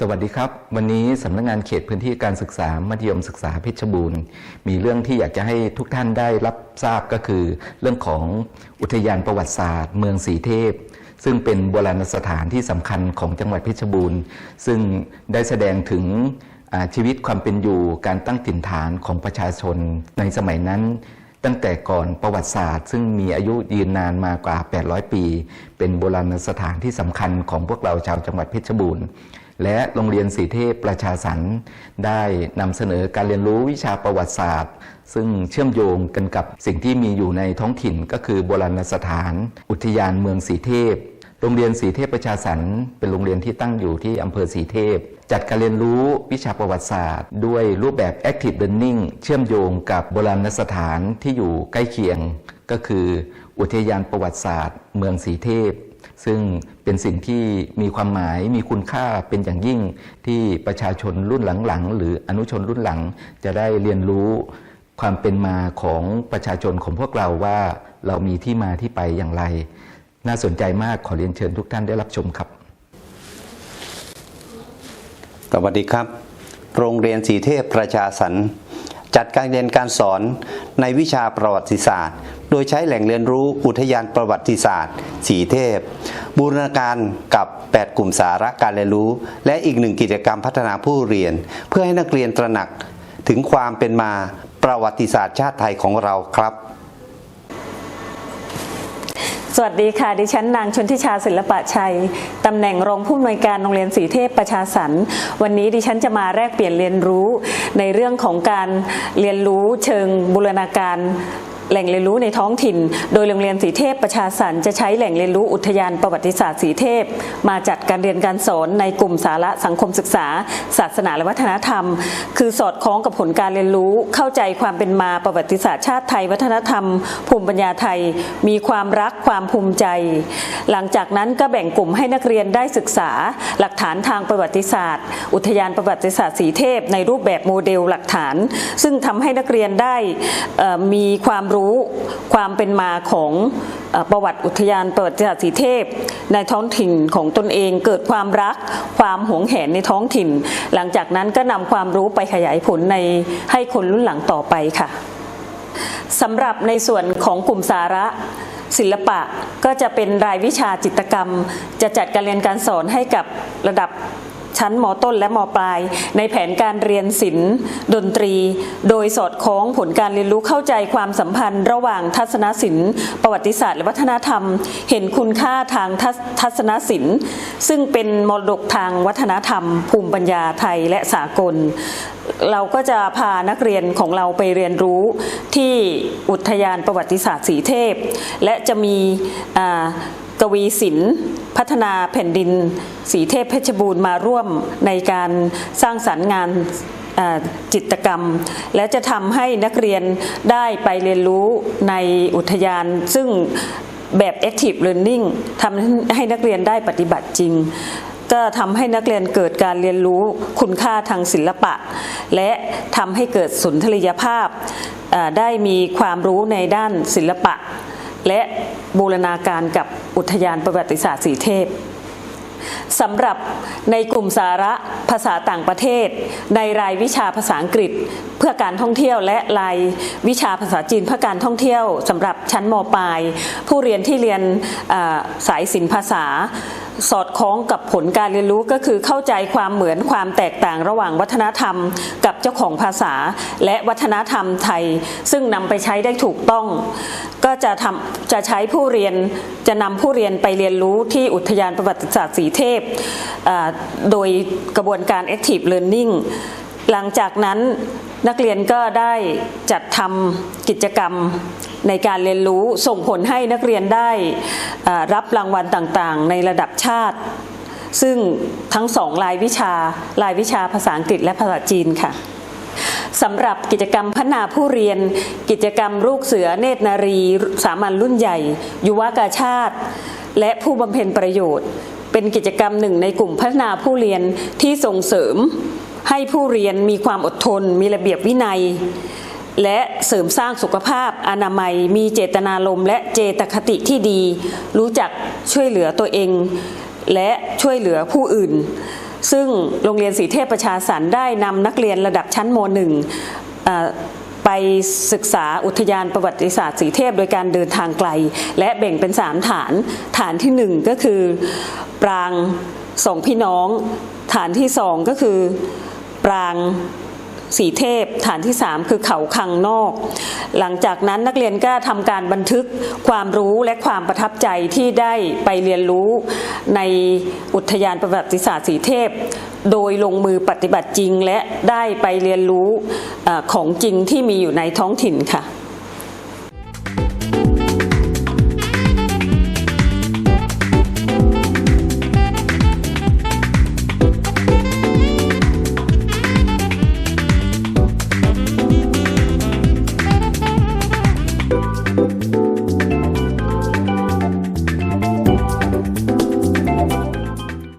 สวัสดีครับ วันนี้สำนักงานเขตพื้นที่การศึกษามัธยมศึกษาเพชรบูรณ์ มีเรื่องที่อยากจะให้ทุกท่านได้รับทราบก็คือ เรื่องของอุทยานประวัติศาสตร์ เมืองสีเทพ ซึ่งเป็นโบราณสถานที่สำคัญของจังหวัดเพชรบูรณ์ ซึ่งได้แสดงถึงชีวิตความเป็นอยู่การตั้งถิ่นฐานของประชาชนในสมัยนั้นตั้งแต่ก่อนประวัติศาสตร์ ซึ่งมีอายุยืนนานมากว่า 800 ปี เป็นโบราณสถานที่สำคัญของพวกเราชาวจังหวัดเพชรบูรณ์ และโรงเรียนสีเทพประชาสรรค์ได้นำเสนอการเรียนรู้วิชาประวัติศาสตร์ ซึ่งเชื่อมโยงกันกับสิ่งที่มีอยู่ในท้องถิ่นก็คือโบราณสถาน อุทยานเมืองสีเทพ โรงเรียนสีเทพประชาสรรค์เป็นโรงเรียนที่ตั้งอยู่ที่อำเภอสีเทพ จัดการเรียนรู้วิชาประวัติศาสตร์ ด้วยรูปแบบ Active Learning เชื่อมโยงกับโบราณสถานที่อยู่ใกล้เคียง ก็คือ อุทยานประวัติศาสตร์ เมืองสีเทพ ซึ่งเป็นสิ่งที่มีความหมายมีคุณค่าเป็นอย่างยิ่งที่ประชาชนรุ่นหลังๆ หรืออนุชนรุ่นหลัง จะได้เรียนรู้ความเป็นมาของประชาชนของพวกเราว่าเรามีที่มาที่ไปอย่างไร น่าสนใจมากขอเรียนเชิญทุกท่านได้รับชมครับ สวัสดีครับ โรงเรียนสีเทพประชาสรรจัดการเรียนการสอนในวิชาประวัติศาสตร์ โดยใช้แหล่งเรียนรู้อุทยานประวัติศาสตร์ สีเทพ บูรณาการกับ 8 กลุ่มสาระการเรียนรู้ และอีกหนึ่งกิจกรรมพัฒนาผู้เรียน เพื่อให้นักเรียนตระหนักถึงความเป็นมาประวัติศาสตร์ชาติไทยของเราครับสวัสดีค่ะ ดิฉันนางชนทิชาศิลปะชัย ตำแหน่งรองผู้อำนวยการโรงเรียนสีเทพประชาสรรค์วันนี้ดิฉันจะมาแลกเปลี่ยนเรียนรู้ในเรื่องของการเรียนรู้เชิงบูรณาการ แหล่งเรียนรู้ในท้องถิ่น โดยโรงเรียนสีเทพประชาสรรจะใช้แหล่งเรียนรู้อุทยานประวัติศาสตร์สีเทพ มาจัดการเรียนการสอนในกลุ่มสาระสังคมศึกษา ศาสนาและวัฒนธรรม คือสอดคล้องกับผลการเรียนรู้เข้าใจความเป็นมาประวัติศาสตร์ชาติไทย วัฒนธรรม ภูมิปัญญาไทย มีความรักความภูมิใจ หลังจากนั้นก็แบ่งกลุ่มให้นักเรียนได้ศึกษา หลักฐานทางประวัติศาสตร์ อุทยานประวัติศาสตร์สีเทพ ในรูปแบบโมเดลหลักฐาน ซึ่งทำให้นักเรียนได้มีความรู้ความเป็นมาของอประวัติอุทยานประวัติศาสตร์สีเทพ ในท้องถิ่นของตนเองเกิดความรัก ความหวงแหนในท้องถิ่น หลังจากนั้นก็นำความรู้ไปขยายผลในให้คนรุ่นหลังต่อไปค่ะสำหรับในส่วนของกลุ่มสาระศิลปะก็จะเป็นรายวิชาจิตกรรม จะจัดการเรียนการสอนให้กับระดับ ชั้นมต้นและมปลาย ในแผนการเรียนศิลป์ดนตรี โดยสอดคล้องผลการเรียนรู้เข้าใจความสัมพันธ์ ระหว่างทัศนศิลป์ ประวัติศาสตร์และวัฒนธรรม เห็นคุณค่าทางทัศนศิลป์ ซึ่งเป็นมรดกทางวัฒนธรรม ภูมิปัญญาไทยและสากล เราก็จะพานักเรียนของเราไปเรียนรู้ที่อุทยานประวัติศาสตร์สีเทพ และจะมีอ่า กวีศิลป์พัฒนาแผ่นดิน สีเทพเพชรบูรณ์มาร่วมในการสร้างสรรค์งานจิตกรรม และจะทำให้นักเรียนได้ไปเรียนรู้ในอุทยาน ซึ่งแบบ active learning ทำให้นักเรียนได้ปฏิบัติจริง ก็ทำให้นักเรียนเกิดการเรียนรู้คุณค่าทางศิลปะ และทำให้เกิดสุนทรียภาพได้มีความรู้ในด้านศิลปะ และบูรณาการกับอุทยานประวัติศาสตร์สีเทพสำหรับในกลุ่มสาระภาษาต่างประเทศ ในรายวิชาภาษาอังกฤษเพื่อการท่องเที่ยวและรายวิชาภาษาจีนเพื่อการท่องเที่ยวสำหรับชั้นมปลาย ผู้เรียนที่เรียนสายศิลปภาษาสอดคล้องกับผลการเรียนรู้ก็คือเข้าใจความเหมือนความแตกต่างระหว่างวัฒนธรรม กับเจ้าของภาษา และวัฒนธรรมไทย ซึ่งนำไปใช้ได้ถูกต้อง ก็จะทำจะใช้ผู้เรียนจะนำผู้เรียนไปเรียนรู้ที่อุทยานประวัติศาสตร์สีเทพ โดยกระบวนการ active learning หลังจากนั้นนักเรียนก็ได้จัดทำกิจกรรม ในการเรียนรู้ส่งผลให้นักเรียนได้รับรางวัลต่างๆ ในระดับชาติ ซึ่งทั้งสองรายวิชารายวิชาภาษาอังกฤษและภาษาจีนค่ะสำหรับกิจกรรมพัฒนาผู้เรียน กิจกรรมลูกเสือเนตรนารี สามัญรุ่นใหญ่ ยุวกาชาติ และผู้บำเพ็ญประโยชน์ เป็นกิจกรรมหนึ่งในกลุ่มพัฒนาผู้เรียนที่ส่งเสริม ให้ผู้เรียนมีความอดทน มีระเบียบวินัย และเสริมสร้างสุขภาพอนามัย มีเจตนารมณ์และเจตคติที่ดี รู้จักช่วยเหลือตัวเอง และช่วยเหลือผู้อื่น ซึ่งโรงเรียนสีเทพประชาสรรได้นำนักเรียนระดับชั้นม .1 ไปศึกษาอุทยานประวัติศาสตร์สีเทพโดยการเดินทางไกล และแบ่งเป็น 3 ฐาน ฐานที่ 1 ก็คือปรางสองพี่น้อง ฐานที่ 2 ก็คือปราง สีเทพฐานที่ 3 คือเขาคังนอก หลังจากนั้นนักเรียนก็ทำการบันทึกความรู้และความประทับใจที่ได้ไปเรียนรู้ในอุทยานประวัติศาสตร์สีเทพ โดยลงมือปฏิบัติจริงและได้ไปเรียนรู้ของจริงที่มีอยู่ในท้องถิ่นค่ะ